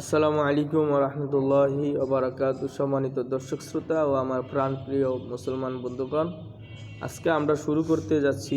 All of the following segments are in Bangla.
আসসালামু আলাইকুম রহমতুল্লাহি ওবরাকাত। সম্মানিত দর্শক শ্রোতা ও আমার প্রাণপ্রিয় মুসলমান বন্ধুগণ, আজকে আমরা শুরু করতে যাচ্ছি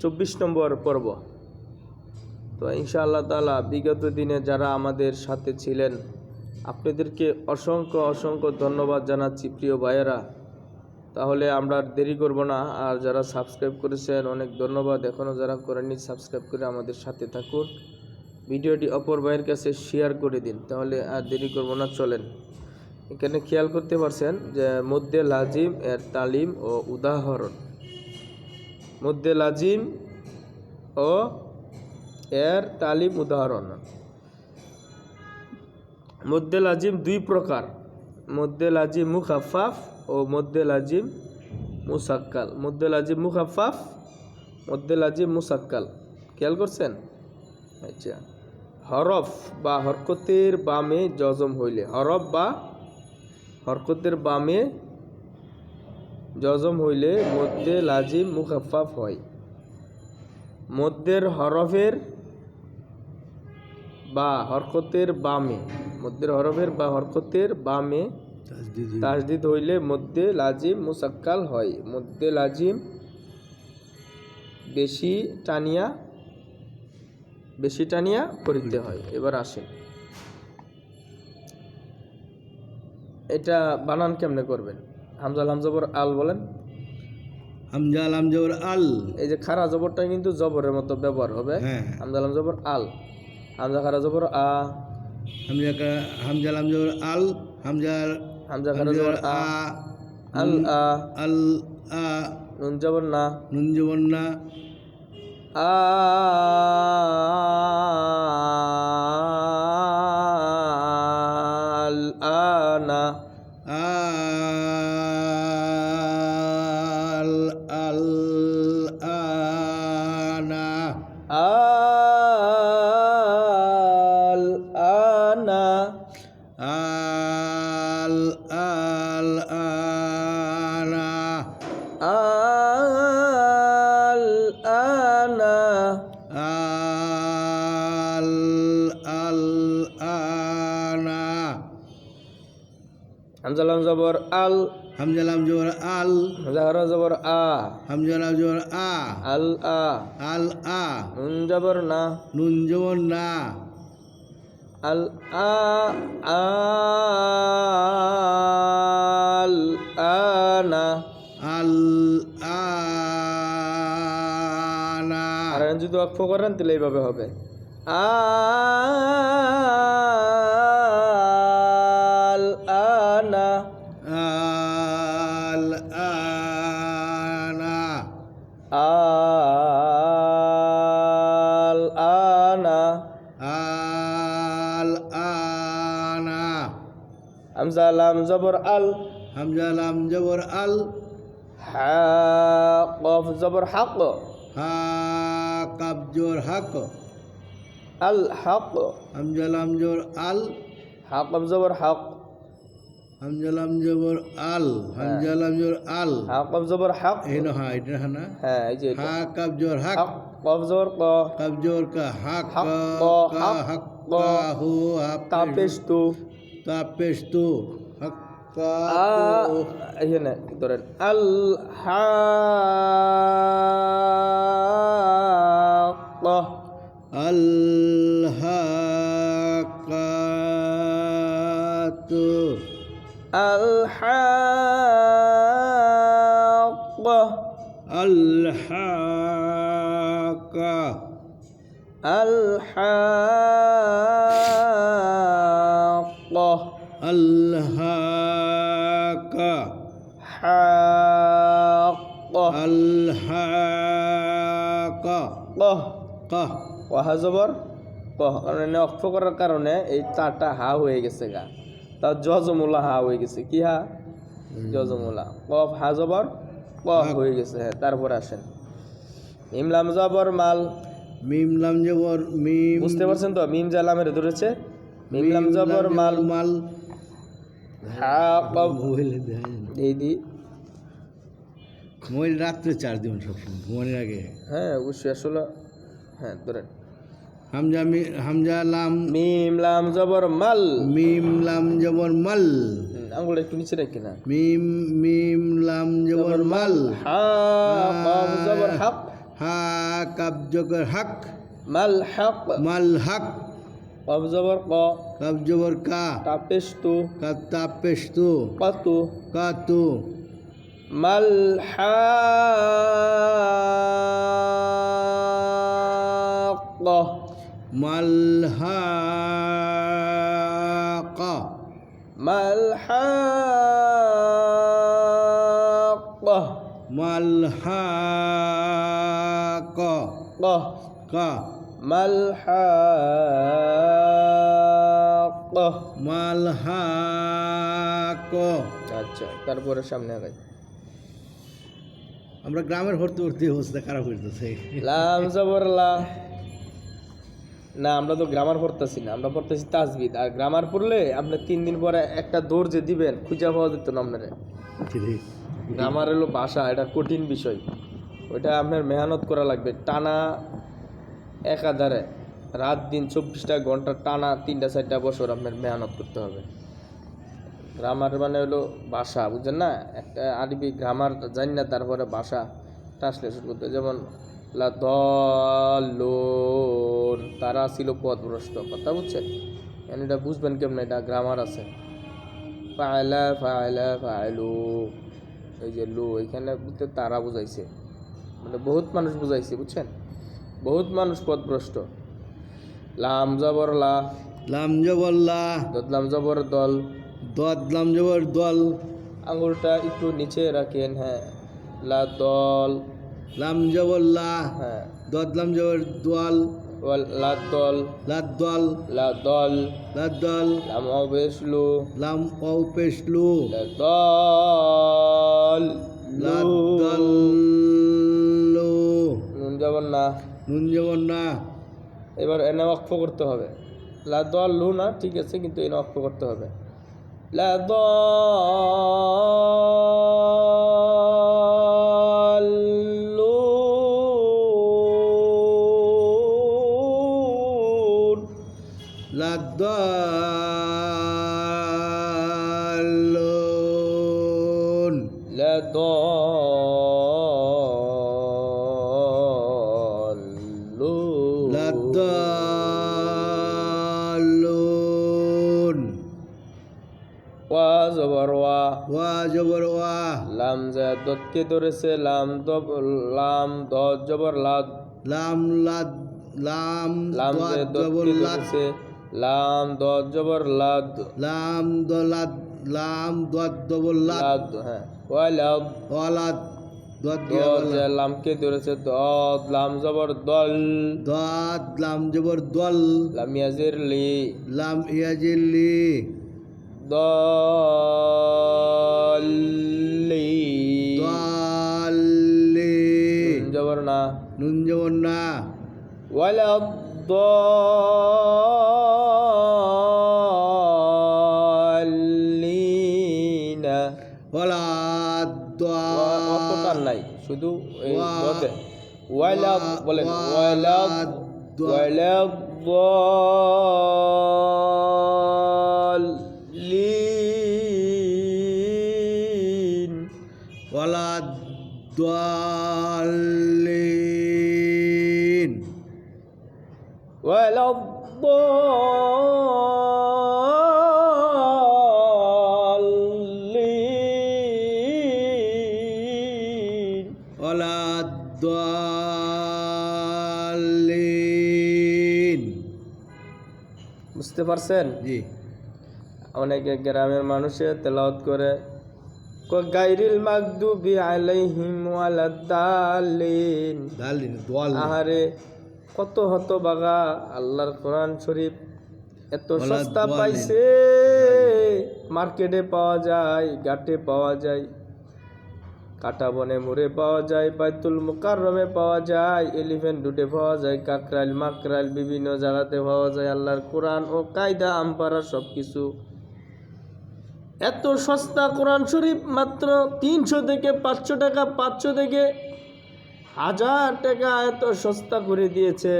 চব্বিশ নম্বর পর্ব। তো ইনশাআল্লাহ তালা বিগত দিনে যারা আমাদের সাথে ছিলেন, আপনাদেরকে অসংখ্য অসংখ্য ধন্যবাদ জানাচ্ছি প্রিয় ভাইয়েরা। তাহলে আমরা আর দেরি করব না, আর যারা সাবস্ক্রাইব করেছেন অনেক ধন্যবাদ। এখনও যারা করেননি, সাবস্ক্রাইব করে আমাদের সাথে থাকুন। ভিডিওটি অপর ভাইয়ের কাছে শেয়ার করে দিন, তাহলে আর দেরি করব না, চলেন। এখানে খেয়াল করতে পারছেন যে মধ্যে লাজিম, এর তালিম ও উদাহরণ। মধ্যে লাজিম ও এর তালিম উদাহরণ। মধ্যে লাজিম দুই প্রকার, মধ্যে লাজিম মুখাফাফ ও মধ্যে লাজিম মুসাক্কাল। মধ্যে লাজিম মুখাফাফ মধ্যে লাজিম মুসাক্কাল। খেয়াল করছেন? আচ্ছা। হরফ বা হরকতের বামে জজম হইলে হরফ বা হরকতের বামে জজম হইলে মধ্যে লাজিম মুখাফাফ হয়। মধ্যের হরফের বা হরকতের বামে মধ্যের হরফের বা হরকতের বামে তাজদিদ হইলে মধ্যে লাজিম মুসাক্কাল হয়। মধ্যে লাজিম বেশি টানিয়া বেশি টানিয়া পড়িতে হয়। এবার আসেন এটা বানান কেমনে করবেন? হামজাল হামজবর আল বলেন। হামজাল হামজবর আল। এই যে খারা জবরটা কিন্তু জবরের মতো ব্যবহার হবে। হ্যাঁ। হামজাল হামজবর আল। হামজা খারা জবর আ। হামজা হামজাল হামজবর আল। হামজাল হামজা খারা জবর আ। আল আ। আল আ। নুন জবর না। নুন জবর না। আল জবর আল। হামজাল হামজবর আল। জাহরা জবর আ। হামজাল হামজবর আ। আল আ। আল আ। নুন জবর না। নুন জবর না। আল আ। আল আনা আল আনা আর যদি অক্ষ করেন তাহলে এইভাবে হবে। আল হামজা লাম জবর আল। হামজাল হামজবর আল। হা কফ জবর হাক। হা কাবজর হক। আল হাক। হামজাল হামজবর আল। হা জবর হাক। হামজাল হামজবর আল। হামজাল হামজবর আল। হা কফ জবর হাক। এই না হা এটা হা না। হ্যাঁ এই যে। হা কাবজর হক। হাক কফ জবর ক। কাবজর কা। হক হক, হক, হক হু হাপ তাপেশ তু। তাপেশ তু হক কা আ তু। এখানে ধরেন আল আল আল হাক। আল আল হাকা হাক আল হাকা কহ জবর কহ কারণ অক্ষ করার কারণে এই তাটা হা হয়ে গেছে গা তার জজমুলা হা হয়ে গেছে কি হা জজমুলা কফ হা জবর ক হয়ে গেছে হ্যাঁ তারপর আসেন ইমলাম জবর মাল মিম লাম জবর মিম বুঝতে পারছেন তো মিম জালামের ধরেছে মিম লাম জবর মাল মাল মোবাইল রাত্রে চার্জ দেবেন সবসময় ঘুমানোর আগে। হ্যাঁ অবশ্যই আসলে হ্যাঁ ধরেন। হামজা মি হামজা লাম মিম লাম জবর মাল মিম লাম জবর মাল হুম, আঙ্গুলটা একটু নিচে রাখি না। মিম মিম লাম জবর মাল হা কফ জবর হক। হা কাব জবর হক। মাল হক। মাল হক। কফ জবর ক কাব জবর কা তাপেস্তু কতু কাতু মাল হাক মাল হাক মাল হাক মাল হাক ক কা মাল হাক মাল হাক। আচ্ছা তারপরে সামনে আগাই। আমরা গ্রামের ভর্তি ভর্তি অবস্থা খারাপ হইতেছে। লাম জবর লা। না আমরা তো গ্রামার পড়তেছি না আমরা পড়তেছি তাজবিদ। আর গ্রামার পড়লে আপনি তিন দিন পরে একটা দৌড় যে দিবেন খুঁজা পাওয়া যেত না আপনারে। গ্রামার হলো ভাষা এটা কঠিন বিষয়। ওইটা আপনার মেহনত করা লাগবে টানা একাধারে রাত দিন চব্বিশটা ঘণ্টা টানা তিনটা, চারটা বছর আপনার মেহনত করতে হবে। গ্রামার মানে হলো ভাষা বুঝছেন না? একটা আরবি গ্রামার জানি না, তারপরে ভাষা ট্রান্সলেশন করতে যেমন, লা তারা ছিল পথভ্রষ্ট কথা বুঝছেন? এখন এটা বুঝবেন কেমন? এটা গ্রামার আছে। ফায়লা ফায়লা ফায়লু এই যে লু, এখানে বুঝতে তারা বুঝাইছে। মানে বহুত মানুষ বুঝাইছে, বুঝছেন? বহুত মানুষ পথভ্রষ্ট লাম জবর লা লাম জবর লা দদলাম জবর দল দদ লাম জবর দল আঙুলটা একটু নিচে রাখেন হ্যাঁ লা দল লাম জবর লা হ্যাঁ দদ লাম জবর দল ওয়াল লা দল লাদ দল লা দল লাদ দল লাম অবেশলু লাম ও পেশলু লা দল লাদ লু। দল লু নুন যাবেন না নুন জবর না এবার এনে অক্ষ করতে হবে লা লু না ঠিক আছে কিন্তু এনে অক্ষ করতে হবে লা দল লা দতকে ধরেছে লাম দব লাম দ জবর লাদ। লাম লাদ লাম লাম জবর লাদ। ধরেছে লাম দ জবর লাদ। লাম দলাদ লাম জবর লাদ। হ্যাঁ ওয়ালাদ ওয়ালাদ দ লামকে ধরেছে দদ লাম জবর দল। দদ লাম জবর দল। লাম ইয়াজির লি। লাম ইয়াজিল্লি দলি দলি নুন জবর না। ওয়ালা দলিনা ওয়ালাদ অতটার নাই শুধু ওয়ালা ওয়া- ওয়ালা ওয়ালা দলিন দলিন ولا الضالين ওয়ালাদ দলিন বুঝতে পারছেন জি অনেকে গ্রামের মানুষে তেলাওয়াত করে ক- গাইরিল মাগদুবি আলাইহিম ওয়ালাদ্দালিন দালিন দোয়াল আহারে কত হত বাগা আল্লাহর কোরআন শরীফ। এত সস্তা পাইছে মার্কেটে পাওয়া যায় ঘাটে পাওয়া যায়। কাটা বনে মুড়ে পাওয়া যায় বাইতুল মুকাররমে পাওয়া যায় এলিফেন্ট ডুটে পাওয়া যায় কাকরাইল মাকরাইল বিভিন্ন জায়গাতে পাওয়া যায় আল্লাহর কোরআন ও কায়দা আমপারা সব কিছু এত সস্তা কোরআন শরীফ মাত্র তিনশো থেকে পাঁচশো টাকা পাঁচশো থেকে হাজার টাকা এত সস্তা করে দিয়েছে।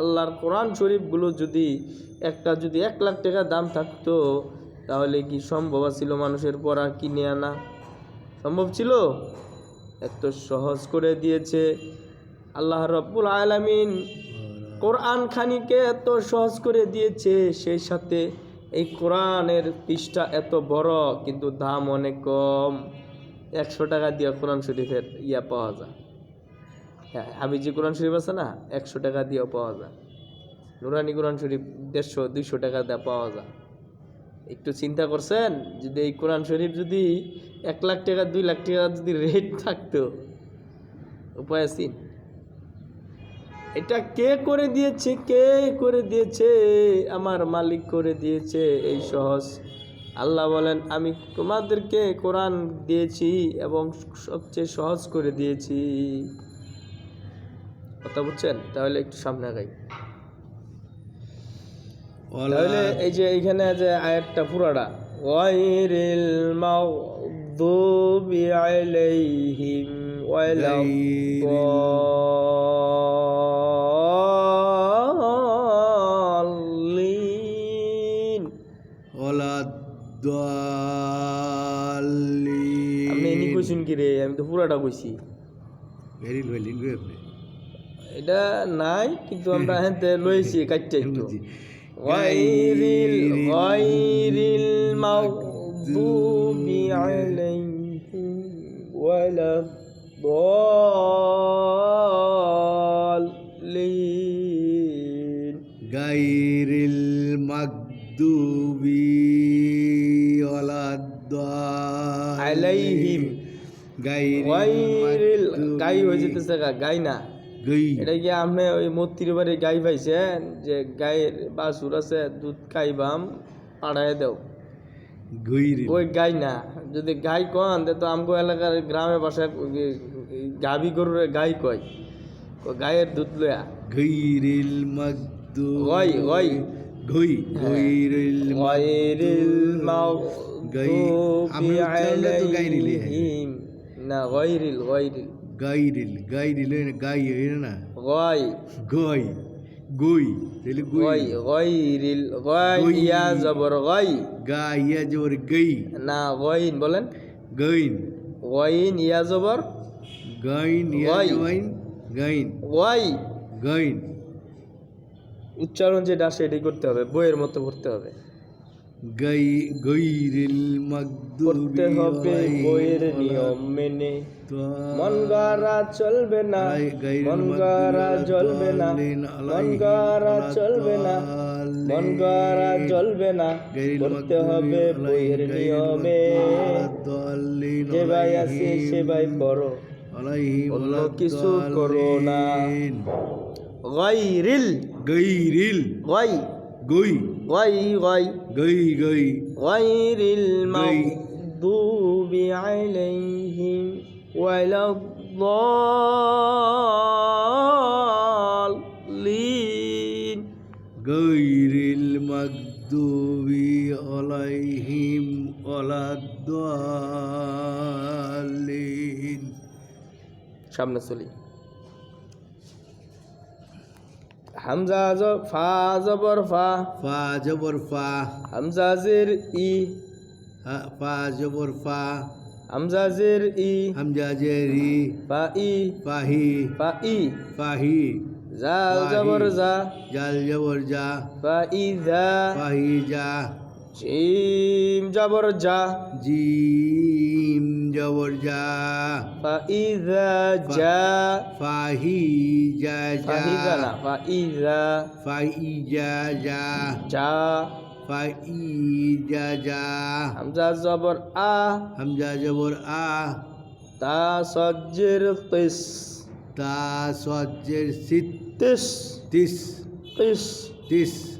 আল্লাহর কোরআন শরীফগুলো যদি একটা যদি এক লাখ টাকা দাম থাকতো, তাহলে কি সম্ভব ছিল মানুষের পড়া কিনে আনা? সম্ভব ছিল? এত সহজ করে দিয়েছে। আল্লাহ রব্বুল আলামিন কোরআন খানিকে এত সহজ করে দিয়েছে, সেই সাথে এই কোরআনের পৃষ্ঠা এত বড়, কিন্তু দাম অনেক কম। একশো টাকা দিয়ে কোরআন শরীফের ইয়া পাওয়া যায়। হ্যাঁ হাবিজি কোরআন শরীফ আছে না, একশো টাকা দিয়েও পাওয়া যায়। নুরানি কোরআন শরীফ দেড়শো, দুইশো টাকা দিয়ে পাওয়া যায়। একটু চিন্তা করছেন, যদি এই কোরআন শরীফ যদি এক লাখ টাকা, দুই লাখ টাকা যদি রেট থাকতো, উপায় আছে? এটা কে করে দিয়েছে, কে করে দিয়েছে, আমার মালিক করে দিয়েছে, এই সহজ। আল্লাহ বলেন, আমি তোমাদেরকে কোরআন দিয়েছি এবং সবচেয়ে সহজ করে দিয়েছি। কথা বুঝছেন? তাহলে একটু সামনে আগাই। তাহলে এই যে এইখানে যে আয়াতটা পুরাটা ওয়াইরিল মাগদুবি আলাইহিম ওয়ালাদ-দাল্লিন। আপনি এনি কইছেন কি রে? আমি তো পুরাটা কইছি। ভেরি ভেরি আপনি এটা নাই কিন্তু আমরা হেনতে লইছি কাটতে একটু غير غير المغضوب عليهم ولا الضالين গাইরিল মাগদুবি ওয়ালাদ্দাল عليهم গাইরিল غير গাই হয়ে যেতেছে গা, গাই না গাই। এটা কি আপনি ওই মূর্তির বাড়ি গাই পাইছেন যে গায়ের বাছুর আছে দুধ খাইবাম পাড়ায় দেও। গাইরিল ওই গাই না। যদি গাই কন তে আমগো এলাকার গ্রামে বাসায় গাবি গরুর গাই কয়। গায়ের দুধ লয়া। গাইরিল মাগদুবি গই গই গই গাইরিল গয়রিল গাই। আমি মাগদুবি তো গাইরিলে আলাইহিম। না গয়রিল গয়রিল। গাইরিল গাইরিল গাই না গয়। গই গই। তাহলে গয় গই গয়রিল গয় গই। ইয়া জবর গয়। গাই ইয়া জবর গই না গয়িন বলেন। গাইন গয়িন ইয়া জবর। গাইন ইয়া গই। জবাইন গাইন গয়। গাইন উচ্চারণ যেটা সেটাই করতে হবে বইয়ের মতো পড়তে হবে। গাই করতে হবে বইয়ের নিয়ম মেনে। মন গড়া চলবে না মন গড়া চলবে না মন গড়া চলবে না মন গড়া চলবে না। করতে হবে বইয়ের নিয়মে। যে ভাই আছে সে ভাই পড়ো অন্য কিছু করো না। গাইরিল গাইরিল গাই গই গাই গাই গই গই। গাইরিল মাগদুবি আলাইহিম ওয়ালাদ-দাল্লিন। গাইরিল মাগদুবি আলাইহিম ওয়ালাদ-দাল্লিন। সামনে চলি। হামজা ফা জবর ফা। ফা জবর ফা। হামজা জের ই। ফা জবর ফা। হামজা জের ই। হামজা জেরি ফা ই। ফাহি ফা ই। ফাহি জাল। জবর জা। জাল জবর জা। ফা ই জা। ফাহি জা। জিম জবর যা জিম জবর যা ফাইদা যা ফাহিজা যা ফাহিদা না ফাইদা ফাইজা যা যা ফাইজা যা হামজা জবর আ। হামজা জবর আ। তা সজ্জের কিস তা সজ্জের সিত তিস। তিস। কিস তিস।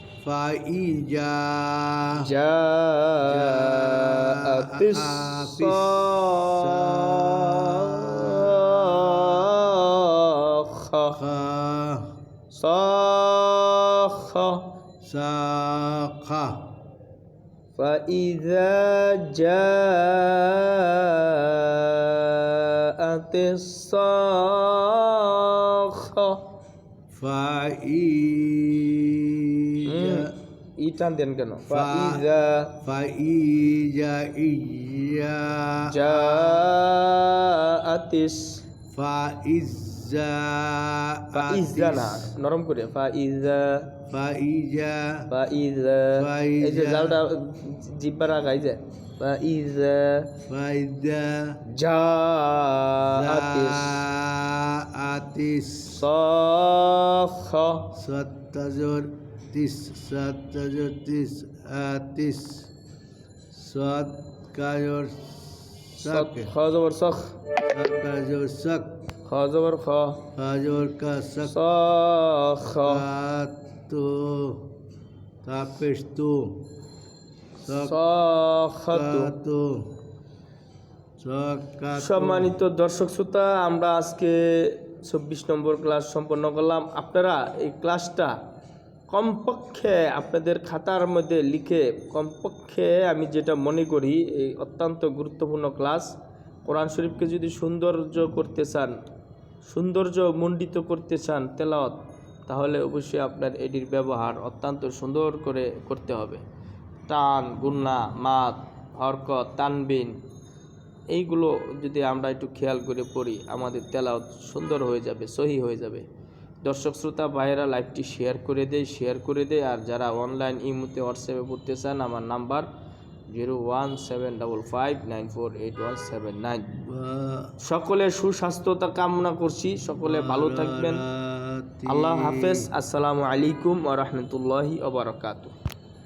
فإن جاء جاء الصاخة. صاخة. ساقة. فإذا جاءت الصاخة. فإذا টান দেন কেন ফাইজা ফাইজা ইয়া জাআতিস ফাইজা ফাইজা না নরম করে ফাইজা ফাইজা ফাইজা এই যে জালটা জিব্বার আগাই যায় ফাইজা ফাইজা জাআতিস জাআতিস সাখ সাত্তাজর तीस सात चौजो तीस तीस सात का जोर सक खा जोर सख का जोर सक खा जोर खा खा जोर का सक तो तो সম্মানিত দর্শক শ্রোতা আমরা আজকে চব্বিশ নম্বর ক্লাস সম্পন্ন করলাম। আপনারা এই ক্লাসটা কমপক্ষে আপনাদের খাতার মধ্যে লিখে কমপক্ষে আমি যেটা মনে করি, এই অত্যন্ত গুরুত্বপূর্ণ ক্লাস কোরআন শরীফকে যদি সৌন্দর্য করতে চান, সৌন্দর্য মণ্ডিত করতে চান তেলাওয়াত, তাহলে অবশ্যই আপনার এটির ব্যবহার অত্যন্ত সুন্দর করে করতে হবে। টান গুন্না মাত, হরকত, তানবিন, এইগুলো যদি আমরা একটু খেয়াল করে পড়ি, আমাদের তেলাওয়াত সুন্দর হয়ে যাবে, সহি হয়ে যাবে। দর্শক, শ্রোতা, ভাইয়েরা, লাইভটি শেয়ার করে দেয় শেয়ার করে দেয় আর যারা অনলাইন ইমুতে হোয়াটসঅ্যাপে পড়তে চান আমার number zero one seven double five nine four eight one seven nine সকলে সুস্বাস্থ্যতা কামনা করছি। সকলে ভালো থাকবেন। আল্লাহ হাফেজ। আসসালামু আলাইকুম আ রহমতুল্লাহি